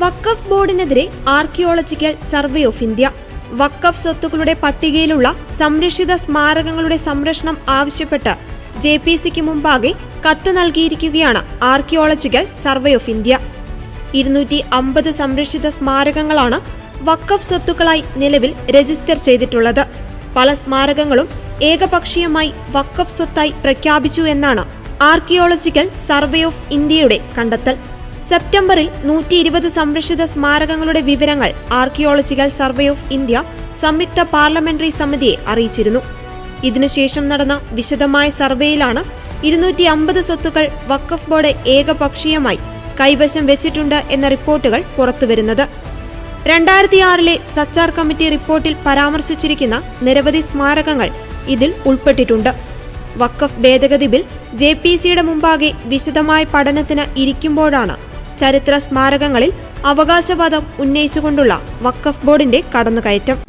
വക്കഫ് ബോർഡിനെതിരെ archaeological survey of India. വക്കഫ് സ്വത്തുക്കളുടെ പട്ടികയിലുള്ള സംരക്ഷിത സ്മാരകങ്ങളുടെ സംരക്ഷണം ആവശ്യപ്പെട്ട് ജെ പി സിക്ക് മുമ്പാകെ കത്ത് നൽകിയിരിക്കുകയാണ് ആർക്കിയോളജിക്കൽ സർവേ ഓഫ് ഇന്ത്യ. ഇരുന്നൂറ്റി അമ്പത് സംരക്ഷിത സ്മാരകങ്ങളാണ് വക്കഫ് സ്വത്തുക്കളായി നിലവിൽ രജിസ്റ്റർ ചെയ്തിട്ടുള്ളത്. പല സ്മാരകങ്ങളും ഏകപക്ഷീയമായി വക്കഫ് സ്വത്തായി പ്രഖ്യാപിച്ചു എന്നാണ് ആർക്കിയോളജിക്കൽ സർവേ ഓഫ് ഇന്ത്യയുടെ കണ്ടെത്തൽ. സെപ്റ്റംബറിൽ നൂറ്റി ഇരുപത് സംരക്ഷിത സ്മാരകങ്ങളുടെ വിവരങ്ങൾ ആർക്കിയോളജിക്കൽ സർവേ ഓഫ് ഇന്ത്യ സംയുക്ത പാർലമെന്ററി സമിതിയെ അറിയിച്ചിരുന്നു. ഇതിനുശേഷം നടന്ന വിശദമായ സർവേയിലാണ് ഇരുന്നൂറ്റി അമ്പത് സ്വത്തുക്കൾ വഖഫ് ബോർഡ് ഏകപക്ഷീയമായി കൈവശം വെച്ചിട്ടുണ്ട് എന്ന റിപ്പോർട്ടുകൾ പുറത്തുവരുന്നത്. രണ്ടായിരത്തി ആറിലെ സച്ചാർ കമ്മിറ്റി റിപ്പോർട്ടിൽ പരാമർശിച്ചിരിക്കുന്ന നിരവധി സ്മാരകങ്ങൾ ഇതിൽ ഉൾപ്പെട്ടിട്ടുണ്ട്. വഖഫ് ഭേദഗതി ബിൽ ജെ പി സിയുടെ മുമ്പാകെ വിശദമായ പഠനത്തിന് ഇരിക്കുമ്പോഴാണ് ചരിത്ര സ്മാരകങ്ങളിൽ അവകാശവാദം ഉന്നയിച്ചുകൊണ്ടുള്ള വഖഫ് ബോർഡിന്റെ കടന്നുകയറ്റം.